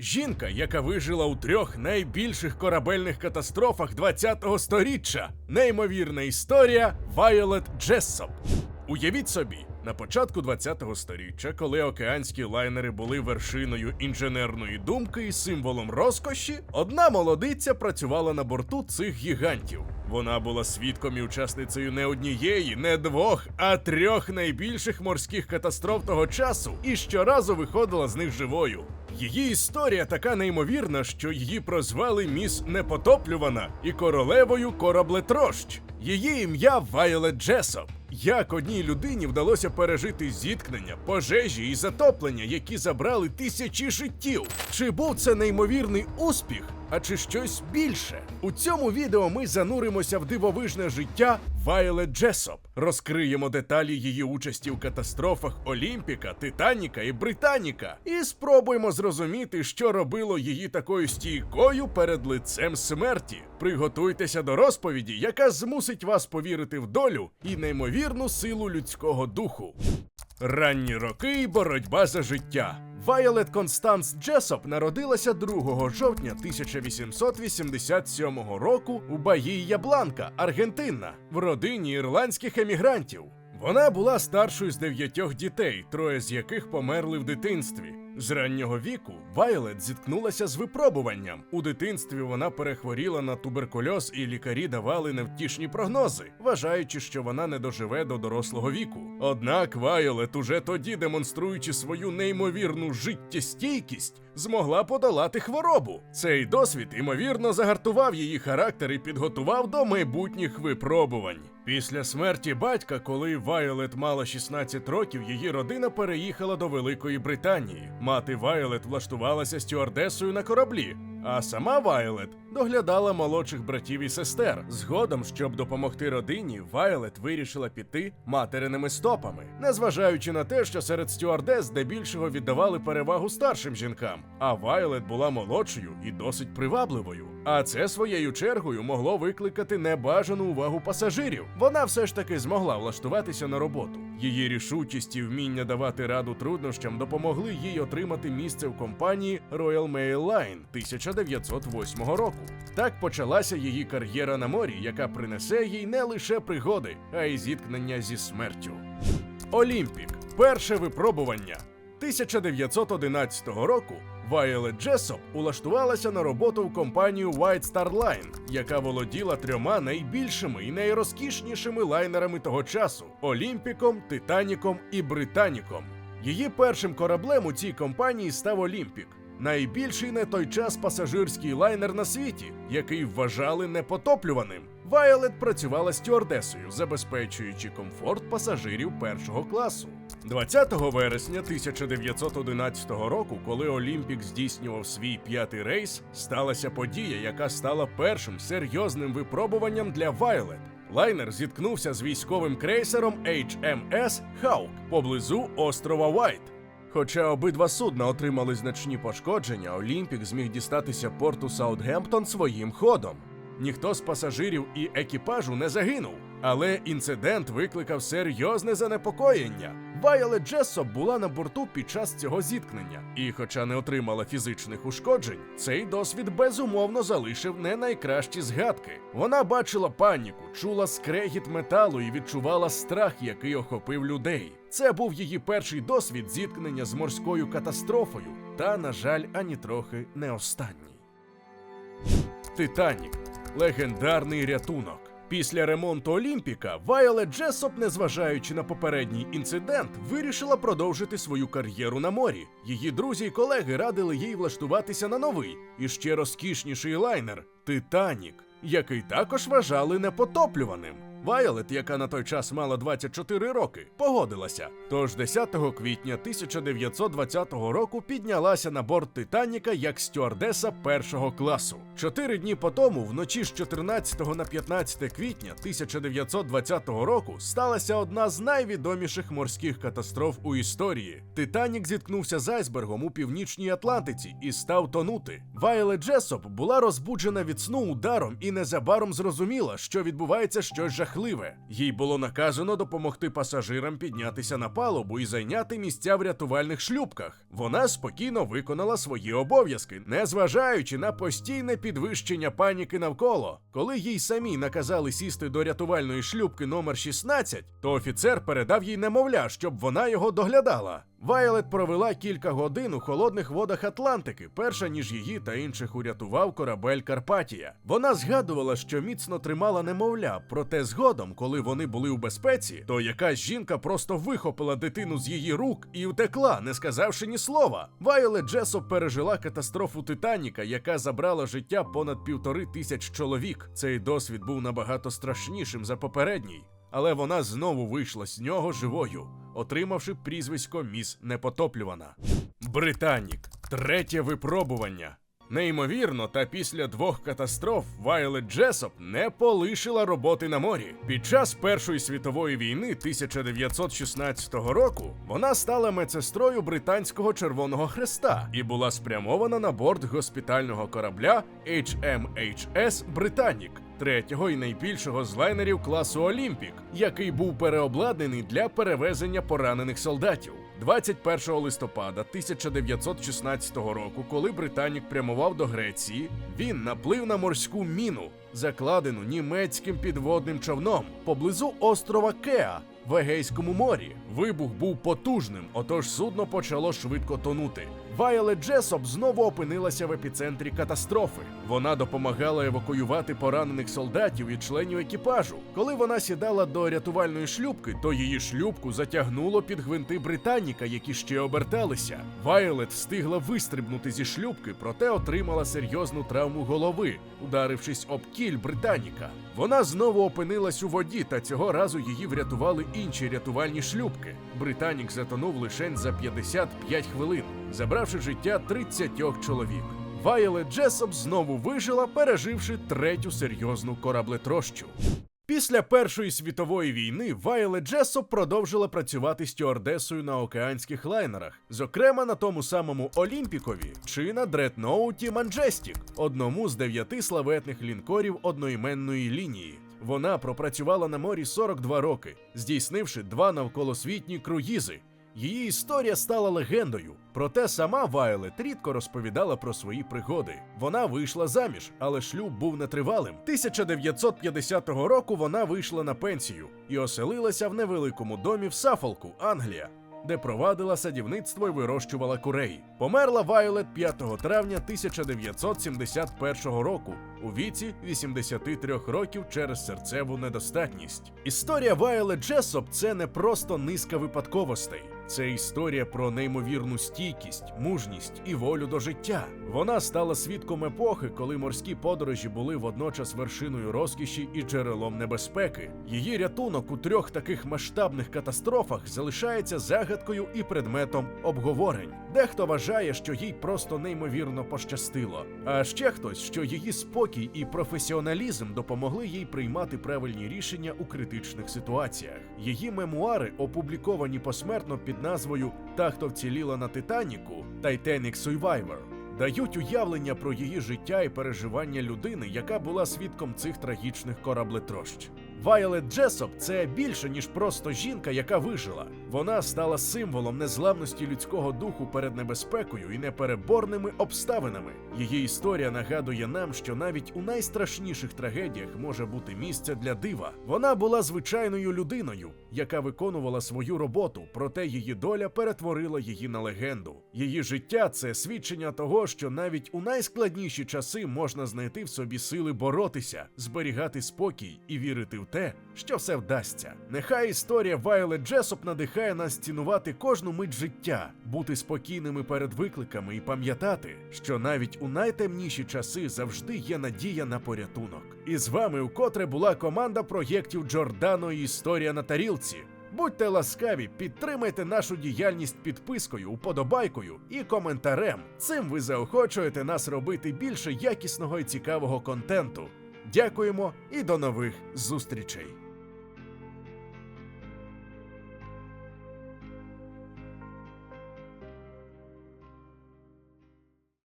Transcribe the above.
Жінка, яка вижила у трьох найбільших корабельних катастрофах 20-го сторіччя. Неймовірна історія Вайолет Джессоп. Уявіть собі, на початку 20-го сторіччя, коли океанські лайнери були вершиною інженерної думки і символом розкоші, одна молодиця працювала на борту цих гігантів. Вона була свідком і учасницею не однієї, не двох, а трьох найбільших морських катастроф того часу і щоразу виходила з них живою. Її історія така неймовірна, що її прозвали міс Непотоплювана і королевою Кораблетрощ. Її ім'я Вайолет Джесоп. Як одній людині вдалося пережити зіткнення, пожежі і затоплення, які забрали тисячі життів? Чи був це неймовірний успіх, а чи щось більше? У цьому відео ми зануримося в дивовижне життя Вайолет Джесоп, розкриємо деталі її участі в катастрофах Олімпіка, Титаніка і Британіка, і спробуємо зрозуміти, що робило її такою стійкою перед лицем смерті. Приготуйтеся до розповіді, яка змусить вас повірити в долю і неймовірну силу людського духу. Ранні роки і боротьба за життя. Вайолет Констанс Джесоп народилася 2 жовтня 1887 року у Баїя Бланка, Аргентина, в родині ірландських емігрантів. Вона була старшою з дев'ятьох дітей, троє з яких померли в дитинстві. З раннього віку Вайлет зіткнулася з випробуванням. У дитинстві вона перехворіла на туберкульоз, і лікарі давали невтішні прогнози, вважаючи, що вона не доживе до дорослого віку. Однак Вайолет, уже тоді демонструючи свою неймовірну життєстійкість, змогла подолати хворобу. Цей досвід ймовірно загартував її характер і підготував до майбутніх випробувань. Після смерті батька, коли Вайолет мала 16 років, її родина переїхала до Великої Британії. Мати Вайолет влаштувалася стюардесою на кораблі, а сама Вайолет доглядала молодших братів і сестер. Згодом, щоб допомогти родині, Вайолет вирішила піти материними стопами, незважаючи на те, що серед стюардес здебільшого віддавали перевагу старшим жінкам, а Вайолет була молодшою і досить привабливою. А це своєю чергою могло викликати небажану увагу пасажирів. Вона все ж таки змогла влаштуватися на роботу. Її рішучість і вміння давати раду труднощам допомогли їй отримати місце в компанії Royal Mail Line 1908 року. Так почалася її кар'єра на морі, яка принесе їй не лише пригоди, а й зіткнення зі смертю. Олімпік перше випробування. 1911 року Вайолет Джесоп улаштувалася на роботу в компанію White Star Line, яка володіла трьома найбільшими і найрозкішнішими лайнерами того часу Олімпіком, Титаніком і Британіком. Її першим кораблем у цій компанії став Олімпік. Найбільший на той час пасажирський лайнер на світі, який вважали непотоплюваним. Вайолет працювала стюардесою, забезпечуючи комфорт пасажирів першого класу. 20 вересня 1911 року, коли Олімпік здійснював свій п'ятий рейс, сталася подія, яка стала першим серйозним випробуванням для Вайолет. Лайнер зіткнувся з військовим крейсером HMS Hawk поблизу острова Вайт. Хоча обидва судна отримали значні пошкодження, Олімпік зміг дістатися порту Саутгемптон своїм ходом. Ніхто з пасажирів і екіпажу не загинув, але інцидент викликав серйозне занепокоєння. Вайолет Джессоп була на борту під час цього зіткнення, і, хоча не отримала фізичних ушкоджень, цей досвід безумовно залишив не найкращі згадки. Вона бачила паніку, чула скрегіт металу і відчувала страх, який охопив людей. Це був її перший досвід зіткнення з морською катастрофою, та, на жаль, ані трохи не останній. Титанік легендарний рятунок. Після ремонту Олімпіка Вайолет Джесоп, незважаючи на попередній інцидент, вирішила продовжити свою кар'єру на морі. Її друзі й колеги радили їй влаштуватися на новий і ще розкішніший лайнер Титанік, який також вважали непотоплюваним. Вайолет, яка на той час мала 24 роки, погодилася. Тож 10 квітня 1920 року піднялася на борт Титаніка як стюардеса першого класу. Чотири дні по тому, вночі з 14 на 15 квітня 1920 року, сталася одна з найвідоміших морських катастроф у історії. Титанік зіткнувся з айсбергом у північній Атлантиці і став тонути. Вайолет Джесоп була розбуджена від сну ударом і незабаром зрозуміла, що відбувається щось жахливе. Жахливе. Їй було наказано допомогти пасажирам піднятися на палубу і зайняти місця в рятувальних шлюпках. Вона спокійно виконала свої обов'язки, незважаючи на постійне підвищення паніки навколо. Коли їй самі наказали сісти до рятувальної шлюпки номер 16, то офіцер передав їй немовля, щоб вона його доглядала. Вайлет провела кілька годин у холодних водах Атлантики, перша ніж її та інших урятував корабель Карпатія. Вона згадувала, що міцно тримала немовля, проте згодом, коли вони були у безпеці, то якась жінка просто вихопила дитину з її рук і утекла, не сказавши ні слова. Вайолет Джесоп пережила катастрофу Титаніка, яка забрала життя понад півтори тисяч чоловік. Цей досвід був набагато страшнішим за попередній. Але вона знову вийшла з нього живою, отримавши прізвисько Міс Непотоплювана. Британік. Третє випробування. Неймовірно, та після двох катастроф Вайлет Джесоп не полишила роботи на морі. Під час Першої світової війни 1916 року вона стала медсестрою британського Червоного Хреста і була спрямована на борт госпітального корабля HMHS Британік, третього і найбільшого з лайнерів класу Олімпік, який був переобладнаний для перевезення поранених солдатів. 21 листопада 1916 року, коли Британік прямував до Греції, він наплив на морську міну, закладену німецьким підводним човном поблизу острова Кеа в Егейському морі. Вибух був потужним, отож судно почало швидко тонути. Вайолет Джесоп знову опинилася в епіцентрі катастрофи. Вона допомагала евакуювати поранених солдатів і членів екіпажу. Коли вона сідала до рятувальної шлюпки, то її шлюпку затягнуло під гвинти Британіка, які ще оберталися. Вайолет встигла вистрибнути зі шлюпки, проте отримала серйозну травму голови, ударившись об кіль Британіка. Вона знову опинилась у воді, та цього разу її врятували інші рятувальні шлюпки. Британік затонув лише за 55 хвилин, забравши життя 30 чоловік. Вайолет Джесоп знову вижила, переживши третю серйозну кораблетрощу. Після Першої світової війни Вайлет Джесоп продовжила працювати стюардесою на океанських лайнерах, зокрема на тому самому Олімпікові чи на дредноуті Манджестік, одному з дев'яти славетних лінкорів одноіменної лінії. Вона пропрацювала на морі 42 роки, здійснивши два навколосвітні круїзи. Її історія стала легендою, проте сама Вайлет рідко розповідала про свої пригоди. Вона вийшла заміж, але шлюб був нетривалим. 1950 року вона вийшла на пенсію і оселилася в невеликому домі в Сафолку, Англія, де провадила садівництво і вирощувала курей. Померла Вайлет 5 травня 1971 року у віці 83 років через серцеву недостатність. Історія Вайлет Джесоп це не просто низка випадковостей. Це історія про неймовірну стійкість, мужність і волю до життя. Вона стала свідком епохи, коли морські подорожі були водночас вершиною розкіші і джерелом небезпеки. Її рятунок у трьох таких масштабних катастрофах залишається загадкою і предметом обговорень. Дехто вважає, що їй просто неймовірно пощастило. А ще хтось, що її спокій і професіоналізм допомогли їй приймати правильні рішення у критичних ситуаціях. Її мемуари опубліковані посмертно під назвою Та, хто вціліла на Титаніку Titanic Survivor. Дають уявлення про її життя і переживання людини, яка була свідком цих трагічних кораблетрощ. Вайолет Джесоп це більше ніж просто жінка, яка вижила. Вона стала символом незламності людського духу перед небезпекою і непереборними обставинами. Її історія нагадує нам, що навіть у найстрашніших трагедіях може бути місце для дива. Вона була звичайною людиною, яка виконувала свою роботу, проте її доля перетворила її на легенду. Її життя це свідчення того, що навіть у найскладніші часи можна знайти в собі сили боротися, зберігати спокій і вірити в те, що все вдасться. Нехай історія Вайлет Джесоп надихає нас цінувати кожну мить життя, бути спокійними перед викликами і пам'ятати, що навіть у найтемніші часи завжди є надія на порятунок. І з вами вкотре була команда проєктів Джордано і Історія на тарілці. Будьте ласкаві, підтримайте нашу діяльність підпискою, уподобайкою і коментарем. Цим ви заохочуєте нас робити більше якісного і цікавого контенту. Дякуємо і до нових зустрічей!